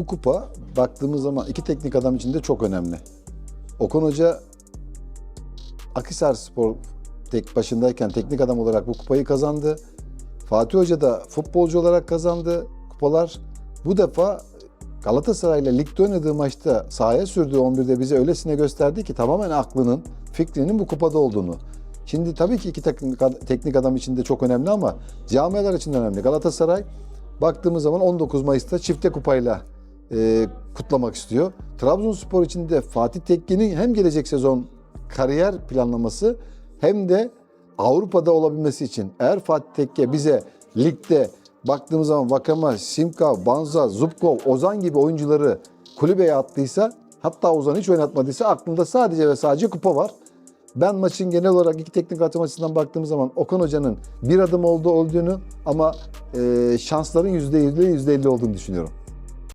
bu kupa baktığımız zaman iki teknik adam için de çok önemli. Okan Hoca Akhisar Spor tek başındayken teknik adam olarak bu kupayı kazandı. Fatih Hoca da futbolcu olarak kazandı kupalar. Bu defa Galatasaray'la ligde oynadığı maçta sahaya sürdüğü 11'de bize öylesine gösterdi ki tamamen aklının, fikrinin bu kupada olduğunu. Şimdi tabii ki iki teknik adam için de çok önemli ama camialar için de önemli. Galatasaray baktığımız zaman 19 Mayıs'ta çifte kupayla e, kutlamak istiyor. Trabzonspor için de Fatih Tekke'nin hem gelecek sezon kariyer planlaması hem de Avrupa'da olabilmesi için eğer Fatih Tekke bize ligde baktığımız zaman Vakama, Simka, Banza, Zubkov, Ozan gibi oyuncuları kulübeye attıysa hatta Ozan hiç oynatmadıysa aklımda sadece ve sadece kupa var. Ben maçın genel olarak iki teknik hakem açısından baktığımız zaman Okan Hoca'nın bir adım oldu olduğunu ama e, şansların %50 %50 olduğunu düşünüyorum.